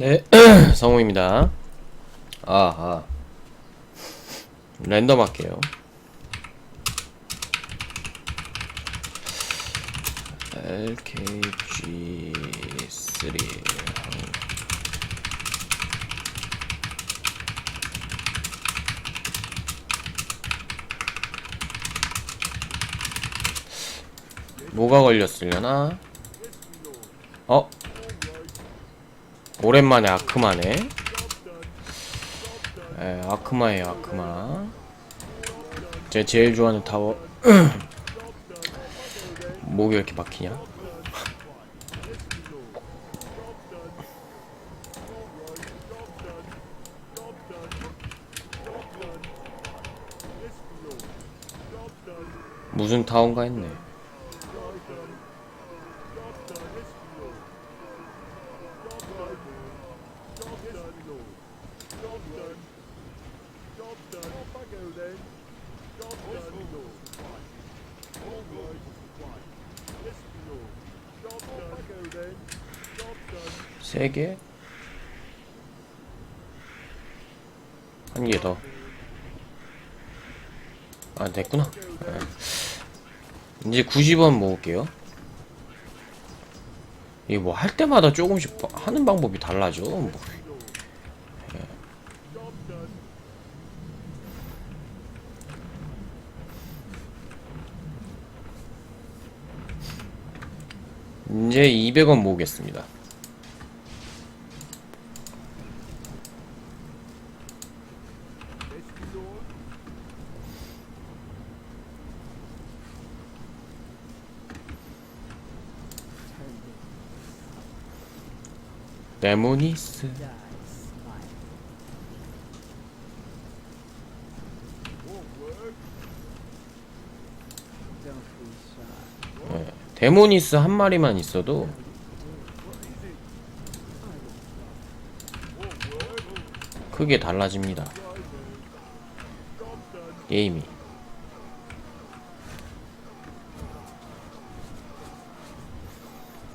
네, 성우입니다. 아, 아. 랜덤 할게요. LKG3 뭐가 걸렸으려나? 어? 오랜만에 아크마네. 에, 아크마예요, 아크마. 제 제일 좋아하는 타워. 목이 왜 이렇게 막히냐? 무슨 타워인가 했네. 세 개? 한 개 더. 아, 됐구나. 예. 이제 90원 모을게요. 이게 뭐 할 때마다 조금씩 바- 하는 방법이 달라져. 뭐. 예. 이제 200원 모으겠습니다. 레모니스 예, 데모니스 한 마리만 있어도 크게 달라집니다. 게임이.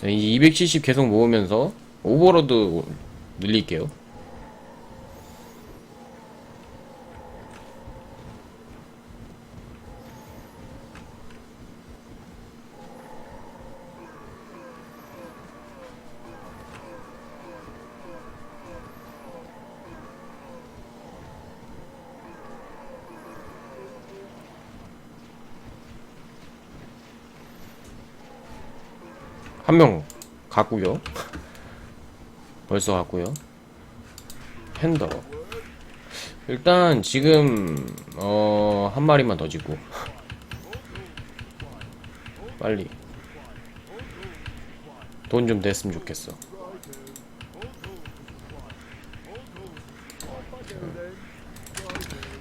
네, 이270 계속 모으면서 오버로드 늘릴게요. 한명 갔고요. 벌써 갔고요. 팬더. 일단 지금 어, 한 마리만 더 짓고 빨리 돈좀 됐으면 좋겠어.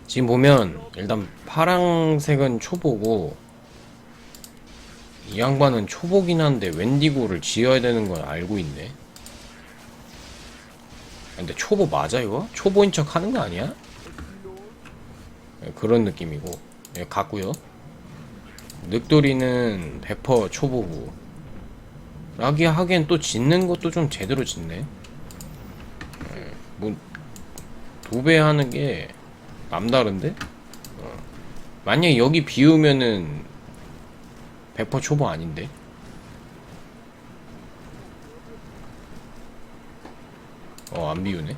지금 보면 일단 파랑색은 초보고 이 양반은 초보긴 한데 웬디고를 지어야 되는 걸 알고 있네. 근데 초보 맞아 이거? 초보인 척 하는 거 아니야? 네, 그런 느낌이고 예, 같고요. 늑돌이는 100% 초보고 라기 하기엔 또 짓는 것도 좀 제대로 짓네. 예, 뭐 도배하는 게 남다른데? 어. 만약에 여기 비우면은 100% 초보 아닌데? 어, 안 비우네.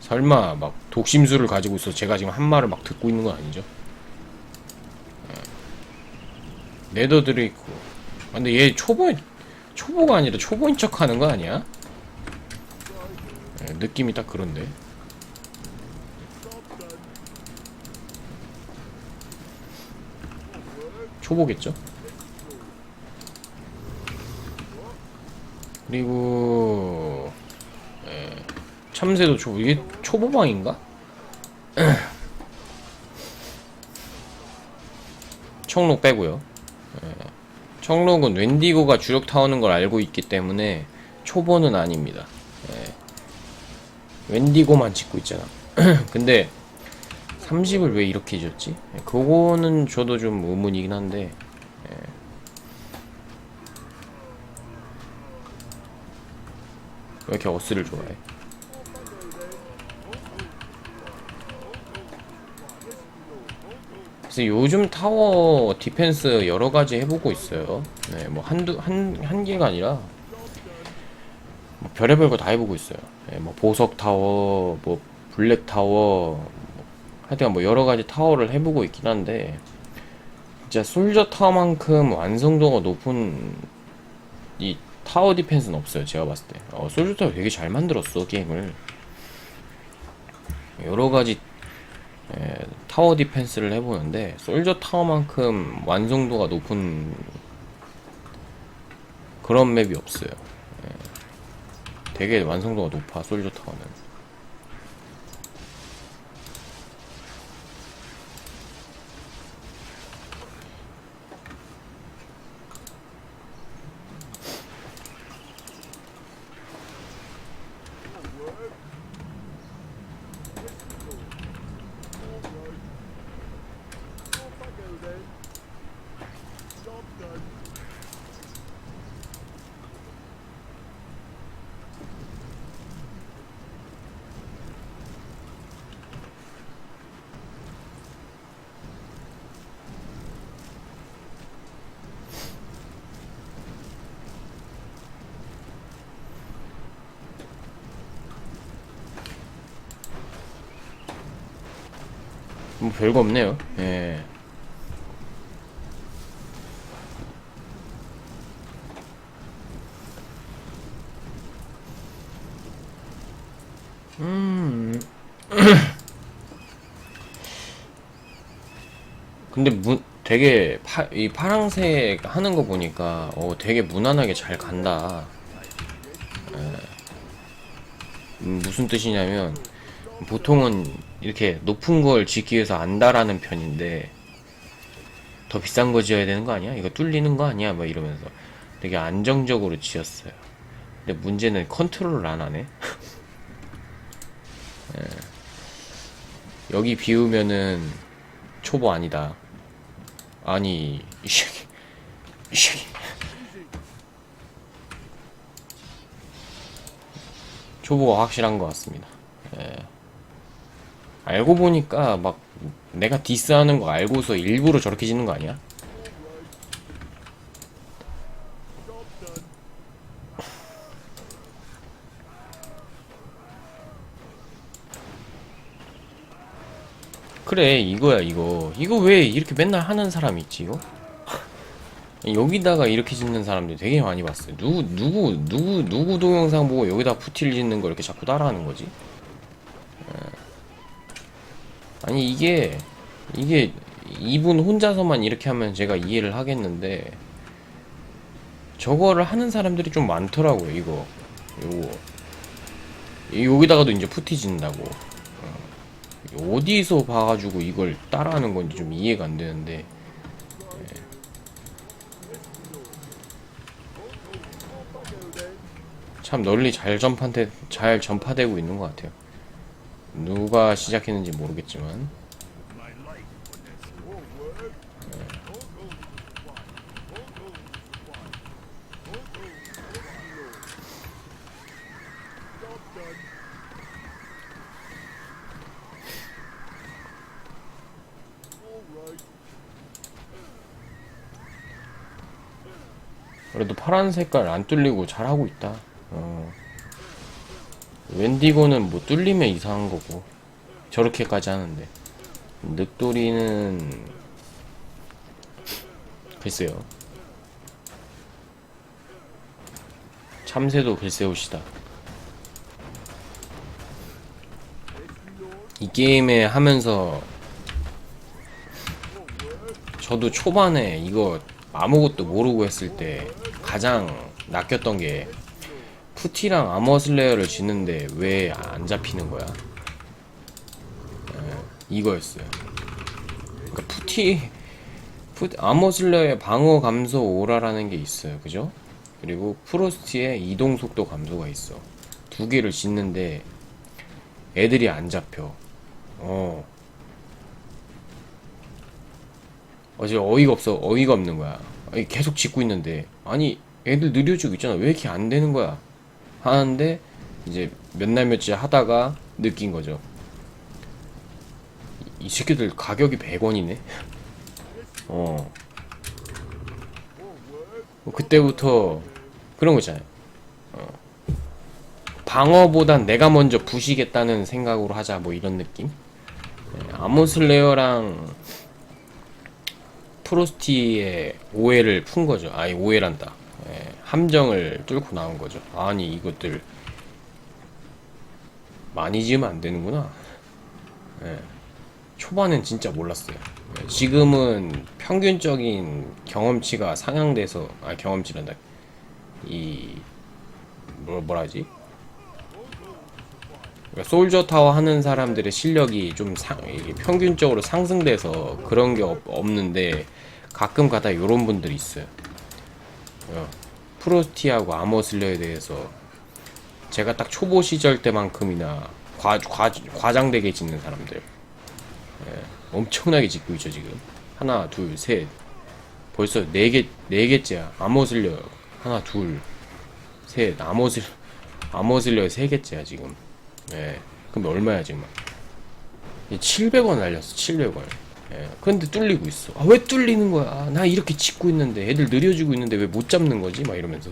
설마 막 독심술을 가지고 있어 제가 지금 한 말을 막 듣고 있는 건 아니죠? 어. 네더 드레이크. 아, 근데 얘 초보 초보가 아니라 초보인 척 하는 거 아니야? 예, 느낌이 딱 그런데. 초보겠죠? 그리고 예, 참새도 초보 이게 초보방인가? 청록 빼고요. 예, 청록은 웬디고가 주력 타오는 걸 알고 있기 때문에 초보는 아닙니다. 예, 웬디고만 짓고 있잖아. 근데 30을 왜 이렇게 줬지? 예, 그거는 저도 좀 의문이긴 한데 왜 이렇게 어스를 좋아해? 그래서 요즘 타워 디펜스 여러 가지 해보고 있어요. 네, 뭐 한두 한 한 개가 아니라 뭐 별의별 거 다 해보고 있어요. 네, 뭐 보석 타워, 뭐 블랙 타워, 뭐 하여튼 뭐 여러 가지 타워를 해보고 있긴 한데 진짜 솔저 타워만큼 완성도가 높은 이 타워 디펜스는 없어요. 제가 봤을 때. 어, 솔저 타워 되게 잘 만들었어 게임을. 여러 가지 예, 타워 디펜스를 해보는데 솔저 타워만큼 완성도가 높은 그런 맵이 없어요. 예, 되게 완성도가 높아 솔저 타워는. 뭐 별거 없네요. 예. 음. 근데 무, 되게 파, 이 파랑색 하는 거 보니까 어 되게 무난하게 잘 간다. 예. 음, 무슨 뜻이냐면 보통은 이렇게 높은 걸 짓기 위해서 안다라는 편인데 더 비싼 거 지어야 되는 거 아니야? 이거 뚫리는 거 아니야? 막 이러면서 되게 안정적으로 지었어요. 근데 문제는 컨트롤을 안 하네. 예. 여기 비우면은 초보 아니다. 아니 이 새끼 이 새끼 초보가 확실한 것 같습니다. 예. 알고 보니까 막 내가 디스하는 거 알고서 일부러 저렇게 짓는 거 아니야? 그래 이거야 이거 이거 왜 이렇게 맨날 하는 사람이 있지 이거? 여기다가 이렇게 짓는 사람들 되게 많이 봤어요 누구 누구 누구 누구 동영상 보고 여기다 푸티를 짓는 거 이렇게 자꾸 따라하는 거지? 아니 이게 이게 이분 혼자서만 이렇게 하면 제가 이해를 하겠는데 저거를 하는 사람들이 좀 많더라고요 이거 요거 여기다가도 이제 푸티 짓는다고 어. 어디서 봐가지고 이걸 따라하는 건지 좀 이해가 안 되는데 예. 참 널리 잘 전파돼 잘 전파되고 있는 것 같아요. 누가 시작했는지 모르겠지만 그래도 파란 색깔 안 뚫리고 잘하고 있다. 어. 웬디고는 뭐 뚫리면 이상한 거고. 저렇게까지 하는데. 늑돌이는 글쎄요. 참새도 글쎄옷이다. 이 게임에 하면서 저도 초반에 이거 아무것도 모르고 했을 때 가장 낚였던 게 푸티랑 아머슬레어를 짓는데 왜 안 잡히는 거야? 예, 이거였어요. 그러니까 푸티, 푸 아머슬레어의 방어 감소 오라라는 게 있어요. 그죠? 그리고 프로스티의 이동 속도 감소가 있어. 두 개를 짓는데 애들이 안 잡혀. 어. 어제 어이가 없어. 어이가 없는 거야. 계속 짓고 있는데 아니 애들 느려지고 있잖아. 왜 이렇게 안 되는 거야? 하는데 이제 몇 날 며칠 하다가 느낀 거죠. 이 새끼들 가격이 100원이네. 어. 뭐 그때부터 그런 거 있잖아요. 어. 방어보단 내가 먼저 부시겠다는 생각으로 하자 뭐 이런 느낌. 네, 아모슬레어랑 프로스티의 오해를 푼 거죠. 아니 오해란다. 예, 함정을 뚫고 나온 거죠. 아니 이것들 많이 지으면 안 되는구나. 예, 초반엔 진짜 몰랐어요. 예, 지금은 평균적인 경험치가 상향돼서 아 경험치란다. 이 뭐, 뭐라 하지? 그러니까 솔저 타워 하는 사람들의 실력이 좀 상, 평균적으로 상승돼서 그런 게 없, 없는데 가끔 가다 요런 분들이 있어요. 어, 프로스티하고 아머슬러에 대해서 제가 딱 초보 시절 때만큼이나 과, 과, 과장되게 짓는 사람들 예, 엄청나게 짓고 있죠 지금 하나 둘 셋 벌써 네개 네 개째야 아머슬러 하나 둘셋 아머슬 아머슬러 세 개째야 지금 예. 그럼 얼마야 지금? 700원 날렸어. 700원. 예. 근데 뚫리고 있어. 아, 왜 뚫리는 거야? 아, 나 이렇게 짓고 있는데 애들 느려지고 있는데 왜 못 잡는 거지? 막 이러면서.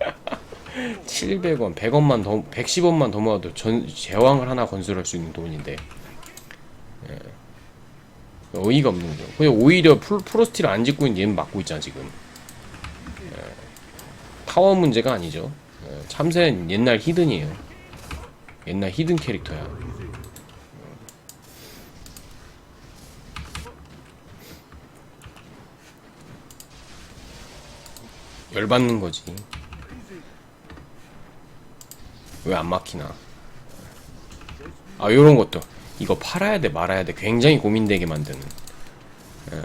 700원, 100원만 더, 110원만 더 모아도 전 제왕을 하나 건설할 수 있는 돈인데. 예. 어이가 없는 거죠. 그냥 오히려 프로, 프로스티를 안 짓고 있는 얘는 막고 있잖아, 지금. 예. 타워 문제가 아니죠. 예. 참새는 옛날 히든이에요. 옛날 히든 캐릭터야. 열받는 거지. 왜 안 막히나? 아, 요런 것도. 이거 팔아야 돼, 말아야 돼. 굉장히 고민되게 만드는. 예.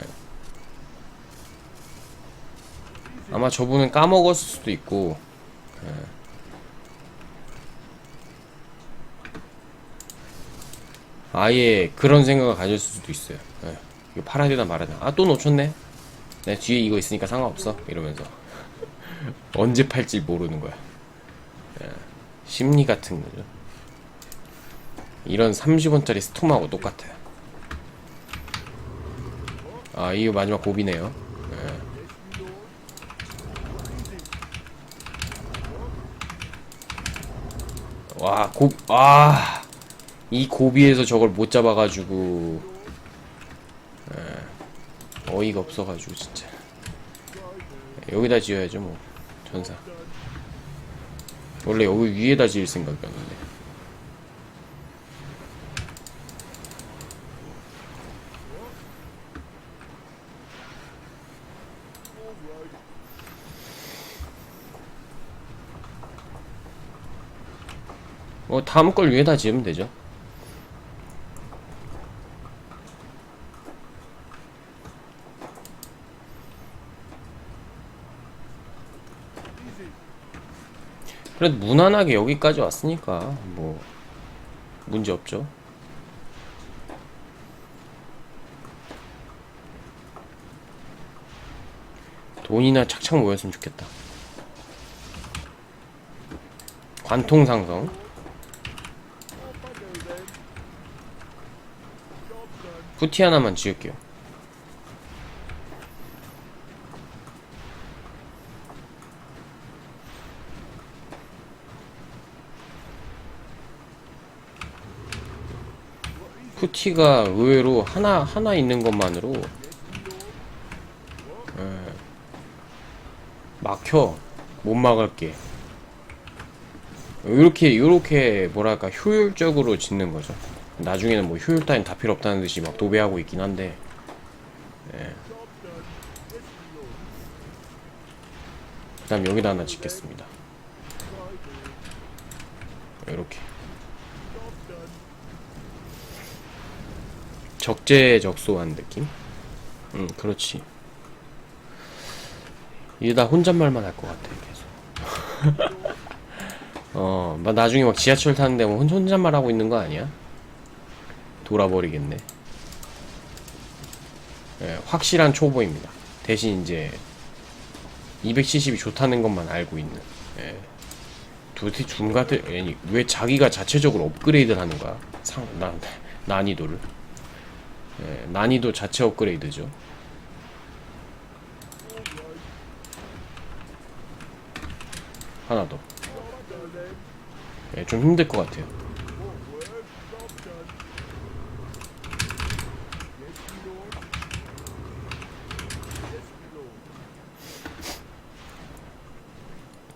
아마 저분은 까먹었을 수도 있고, 아예 그런 생각을 가졌을 수도 있어요. 예. 이거 팔아야 되나 말아야 되나. 아, 또 놓쳤네? 내 뒤에 이거 있으니까 상관없어. 이러면서. 언제 팔지 모르는 거야. 예. 심리 같은 거죠. 이런 30원짜리 스톰하고 똑같아요. 아, 이거 마지막 고비네요. 예. 와, 고, 아. 이 고비에서 저걸 못 잡아가지고 에, 어이가 없어가지고 진짜 여기다 지어야죠 뭐 전사. 원래 여기 위에다 지을 생각이었는데. 뭐 다음 걸 위에다 지으면 되죠 그래도 무난하게 여기까지 왔으니까 뭐 문제 없죠. 돈이나 착착 모였으면 좋겠다. 관통 상성. 후티 하나만 지을게요. 푸티가 의외로 하나 하나 있는 것만으로 예, 막혀. 못 막을 게. 이렇게 이렇게 뭐랄까 효율적으로 짓는 거죠. 나중에는 뭐 효율 따윈 다 필요 없다는 듯이 막 도배하고 있긴 한데 예. 그다음 여기다 하나 짓겠습니다. 이렇게 적재적소한 느낌? 응, 그렇지. 이게 다 혼잣말만 할 것 같아, 계속. 어, 막 나중에 막 지하철 타는데 뭐 혼- 혼잣말 하고 있는 거 아니야? 돌아버리겠네. 예, 확실한 초보입니다. 대신 이제 270이 좋다는 것만 알고 있는. 예. 도대체 중가들 왜 자기가 자체적으로 업그레이드를 하는 거야? 상, 난, 난이도를. 예, 난이도 자체 업그레이드죠. 하나 더. 예, 좀 힘들 것 같아요.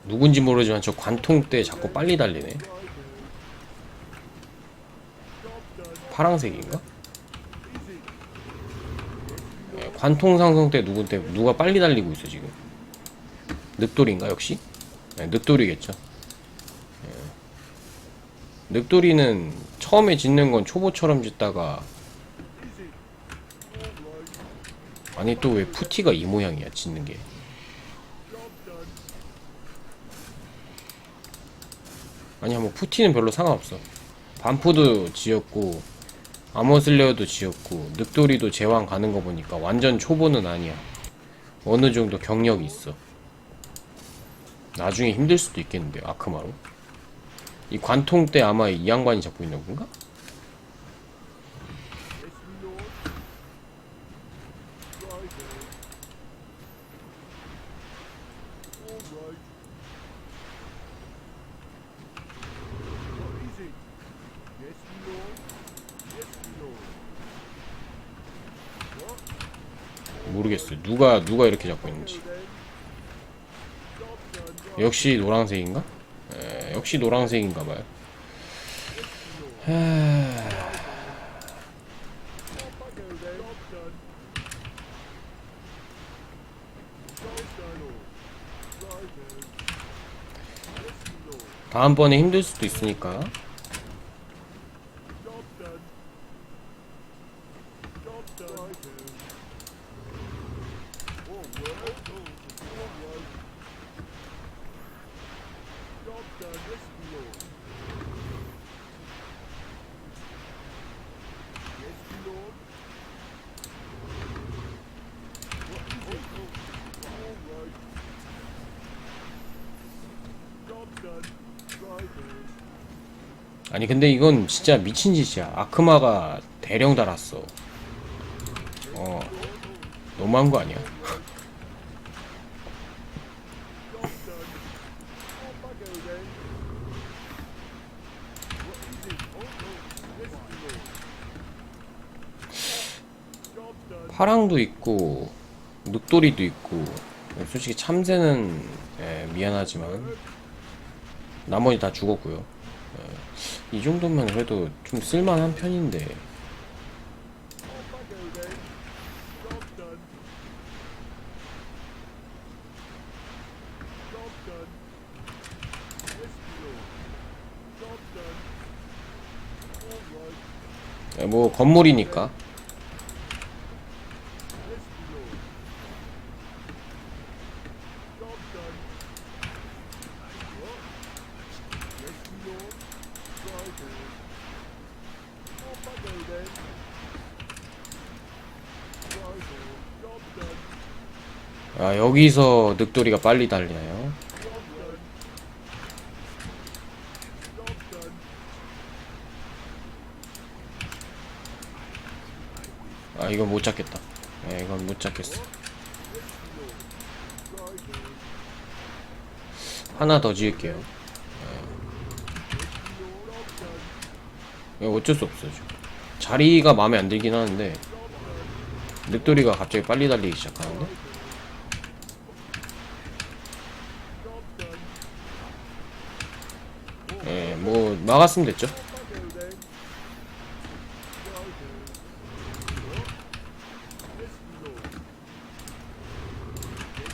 누군지 모르지만 저 관통 때 자꾸 빨리 달리네. 파랑색인가? 관통 상승 때 누구 때 누가 빨리 달리고 있어 지금? 늑돌인가 역시? 네, 늑돌이겠죠. 예. 늑돌이는 처음에 짓는 건 초보처럼 짓다가 아니 또 왜 푸티가 이 모양이야 짓는 게? 아니야 뭐 푸티는 별로 상관없어. 반푸도 지었고 아머슬레어도 지었고 늑돌이도 제왕 가는 거 보니까 완전 초보는 아니야. 어느 정도 경력이 있어. 나중에 힘들 수도 있겠는데 아크마로. 이 관통 때 아마 이 양반이 잡고 있는 건가? 모르겠어요. 누가 이렇게 잡고 있는지. 역시 노란색인가? 에, 역시 노란색인가 봐요. 하... 다음번에 힘들 수도 있으니까 아니 근데 이건 진짜 미친 짓이야. 아크마가 대령 달았어. 어 너무한 거 아니야? 파랑도 있고 늑돌이도 있고 솔직히 참새는 예, 미안하지만 나머지 다 죽었고요. 예, 이 정도면 그래도 좀 쓸만한 편인데 예, 뭐 건물이니까 여기서 늑돌이가 빨리 달리나요? 아 이건 못 잡겠다. 네, 이건 못 잡겠어. 하나 더 지을게요. 네. 어쩔 수 없어 지금. 자리가 마음에 안 들긴 하는데 늑돌이가 갑자기 빨리 달리기 시작하는데. 예, 뭐 막았으면 됐죠.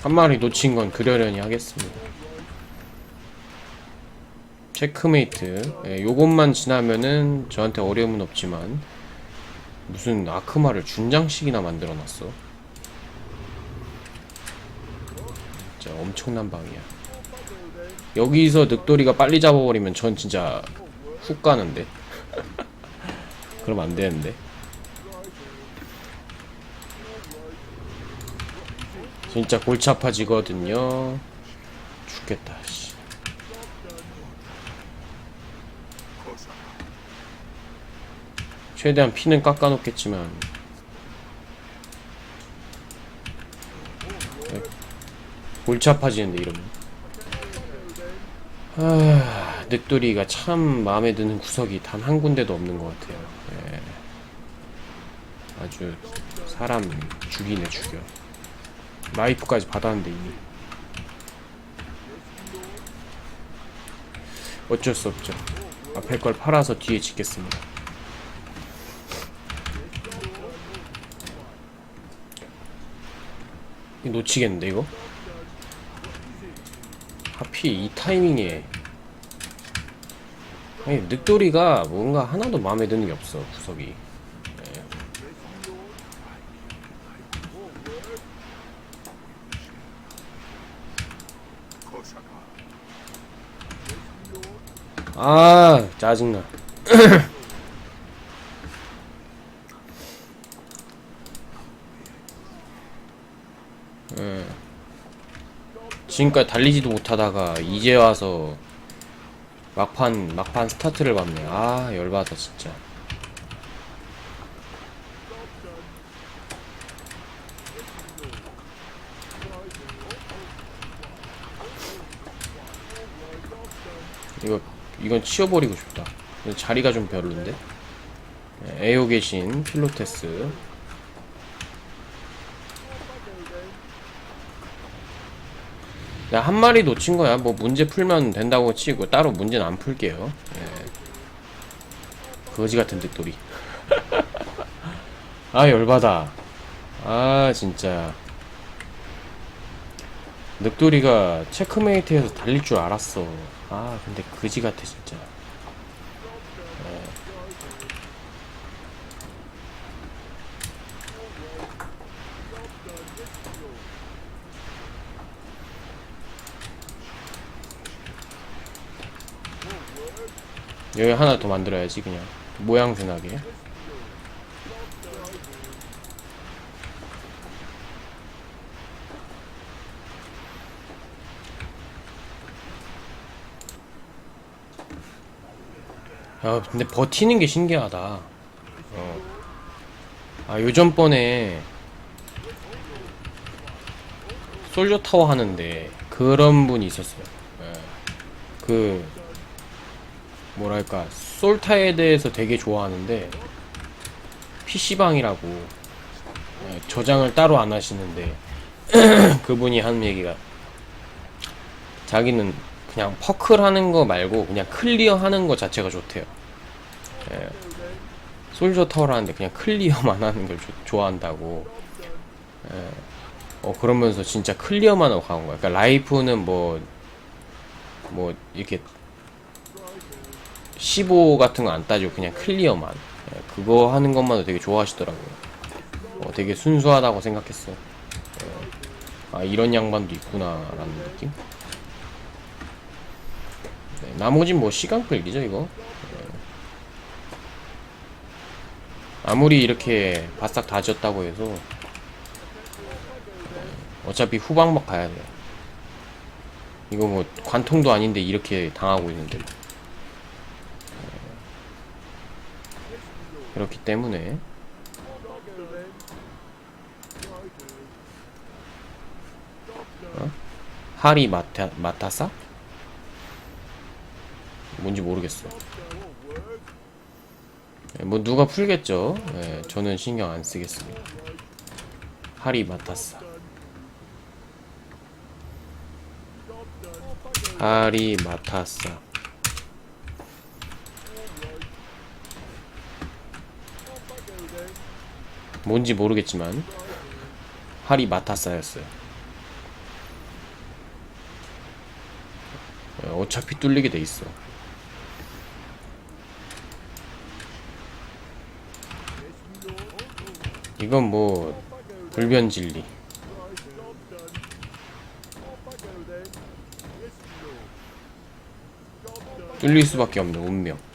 한 마리 놓친 건 그러려니 하겠습니다. 체크메이트. 예, 요것만 지나면은 저한테 어려움은 없지만 무슨 아크마를 준장식이나 만들어놨어. 진짜 엄청난 방이야. 여기서 늑돌이가 빨리 잡아버리면 전 진짜 훅 가는데. 그럼 안 되는데. 진짜 골치 아파지거든요. 죽겠다. 씨. 최대한 피는 깎아놓겠지만 네. 골치 아파지는데 이러면 아, 늑돌이가 참 마음에 드는 구석이 단 한 군데도 없는 것 같아요. 예. 아주 사람 죽이네 죽여. 라이프까지 받았는데 이미. 어쩔 수 없죠. 앞에 걸 팔아서 뒤에 짓겠습니다. 놓치겠는데 이거? 하필 이 타이밍에 아니 늑돌이가 뭔가 하나도 마음에 드는 게 없어 구석이 네. 아 짜증나 예. 지금까지 달리지도 못하다가 이제 와서 막판 막판 스타트를 밟네. 아 열받아 진짜. 이거 이건 치워버리고 싶다. 자리가 좀 별론데. 네, 에오 계신 필로테스. 야, 한 마리 놓친 거야. 뭐 문제 풀면 된다고 치고 따로 문제는 안 풀게요. 예. 거지 같은 듯돌이. 아, 열받아. 아, 진짜. 늑돌이가 체크메이트에서 달릴 줄 알았어. 아, 근데 거지 같아, 진짜. 여기 하나 더 만들어야지, 그냥. 모양새 나게. 야, 근데 버티는 게 신기하다. 어. 아, 요전 번에 솔저 타워 하는데 그런 분이 있었어요. 예. 그 뭐랄까 솔타에 대해서 되게 좋아하는데 PC방이라고 예, 저장을 따로 안 하시는데 그분이 하는 얘기가 자기는 그냥 퍼클 하는 거 말고 그냥 클리어 하는 거 자체가 좋대요. 예. 솔저 타워를 하는데 그냥 클리어만 하는 걸 조- 좋아한다고. 예. 어 그러면서 진짜 클리어만 하고 간 거야. 그러니까 라이프는 뭐뭐 이렇게 15 같은 거 안 따지고 그냥 클리어만 예, 그거 하는 것만도 되게 좋아하시더라고요. 어, 되게 순수하다고 생각했어. 요아 이런 양반도 있구나 라는 느낌. 네, 나머진 뭐 시간 끌기죠 이거. 네. 아무리 이렇게 바싹 다졌다고 해서 네, 어차피 후방막 가야 돼. 이거 뭐 관통도 아닌데 이렇게 당하고 있는데. 그렇기 때문에 어? 하리 마타 마타사? 뭔지 모르겠어. 예, 뭐 누가 풀겠죠. 예, 저는 신경 안 쓰겠습니다. 하리 마타사. 하리 마타사. 뭔지 모르겠지만 하리 마타사였어요. 예, 어차피 뚫리게 돼 있어. 이건 뭐 불변 진리. 뚫릴 수밖에 없는 운명.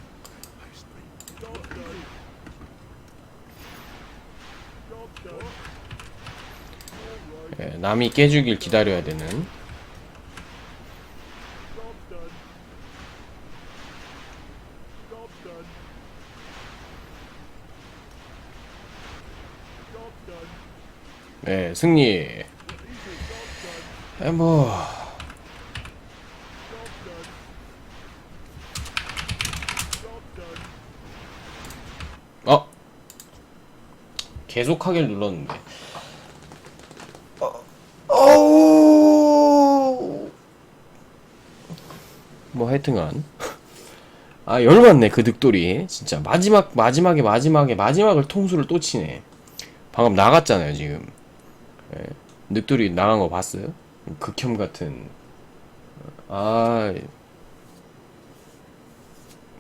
남이 깨주길 기다려야 되는. 네 승리. 에뭐. 계속하길 눌렀는데. 뭐 하여튼간. 아 열받네 그 늑돌이. 진짜. 마지막 마지막에 마지막에 마지막을 통수를 또 치네. 방금 나갔잖아요 지금. 예. 늑돌이 나간 거 봤어요? 극혐 같은. 아.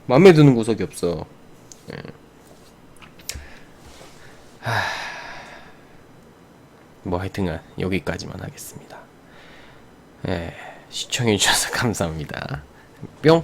맘에 드는 구석이 없어. 예. 하... 뭐 하여튼간 여기까지만 하겠습니다. 예, 시청해주셔서 감사합니다 不用。